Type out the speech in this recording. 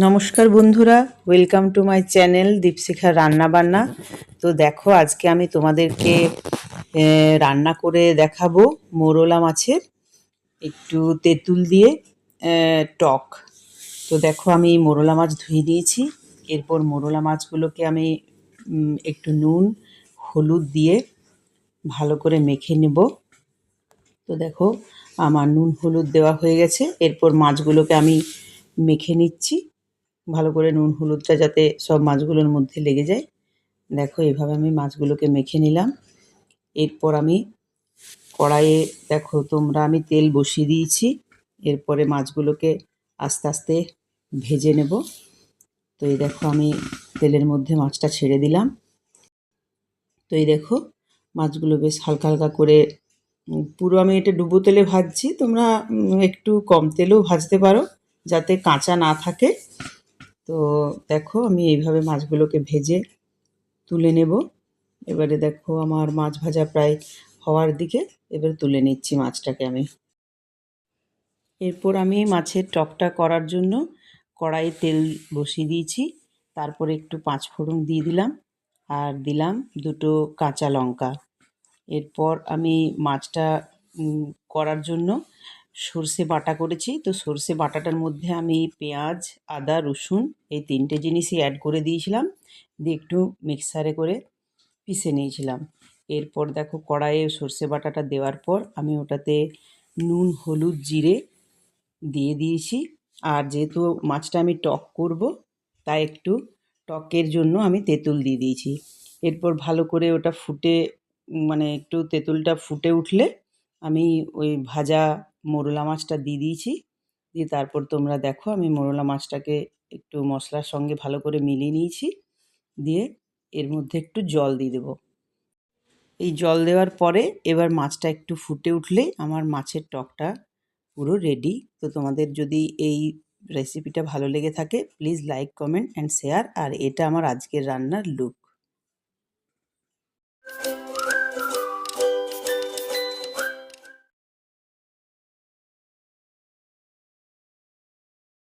নমস্কার বন্ধুরা welcome to my channel Dipshikha রান্না বান্না তো দেখো, আজকে আমি তোমাদেরকে রান্না করে দেখাবো মোরলা মাছের। একটু তেঁতুল দিয়ে টক। তো দেখো, আমি মোরলা মাছ ধুয়ে নিয়েছি। এরপর মোরলা মাছগুলোকে আমি একটু নুন, হলুদ দিয়ে ভালো করে মেখে নেব। তো দেখো, আমার নুন, হলুদ দেওয়া হয়ে গেছে। এরপর মাছগুলোকে আমি মেখে নিচ্ছি। ভালো করে নুন, হলুদটা যাতে সব মাছগুলোর মধ্যে লেগে যায়। দেখো, এভাবে আমি মাছগুলোকে মেখে নিলাম। এরপর আমি কড়াইয়ে, দেখো তোমরা, আমি তেল বসিয়ে দিয়েছি। এরপরে মাছগুলোকে আস্তে আস্তে ভেজে নেব। তো এই দেখো, আমি তেলের মধ্যে মাছটা ছেড়ে দিলাম। তো এই দেখো, মাছগুলো বেশ হালকা হালকা করে পুরো আমি এটা ডুবো তেলে ভাজছি। তোমরা একটু কম তেলেও ভাজতে পারো, যাতে কাঁচা না থাকে। তো দেখো আমি এইভাবে মাছগুলোকে ভেজে তুলে নেব। এবারে দেখো আমার মাছ ভাজা প্রায় হওয়ার দিকে, এবার তুলে নিচ্ছি মাছটাকে আমি। এরপর আমি মাছের টকটা করার জন্য কড়াইয়ে তেল বসিয়ে দিয়েছি, তারপরে একটু পাঁচ ফোড়ন দিয়ে দিলাম, আর দিলাম দুটো কাঁচা লঙ্কা। এরপর আমি মাছটা করার জন্য সর্ষে বাটা করেছি। তো সর্ষে বাটাটার মধ্যে আমি পেঁয়াজ, আদা, রসুন এই তিনটে জিনিসই অ্যাড করে দিয়েছিলাম। দিয়ে একটু মিক্সারে করে পিষে নিয়েছিলাম। এরপর দেখো কড়াইয়ে সর্ষে বাটাটা দেওয়ার পর আমি ওটাতে নুন, হলুদ, জিরে দিয়ে দিয়েছি। আর যেহেতু মাছটা আমি টক করব, তাই একটু টকের জন্য আমি তেঁতুল দিয়ে দিয়েছি। এরপর ভালো করে ওটা ফুটে মানে একটু তেঁতুলটা ফুটে উঠলে আমি ওই ভাজা মোরলা মাছটা দিয়ে দিয়েছি। দিয়ে তারপর তোমরা দেখো আমি মোরলা মাছটাকে একটু মশলার সঙ্গে ভালো করে মিলিয়ে নিয়েছি। দিয়ে এর মধ্যে একটু জল দিয়ে দেবো। এই জল দেওয়ার পরে এবার মাছটা একটু ফুটে উঠলে আমার মাছের টকটা পুরো রেডি তো তোমাদের যদি এই রেসিপিটা ভালো লেগে থাকে please like comment and share আর এটা আমার আজকের রান্নার লুক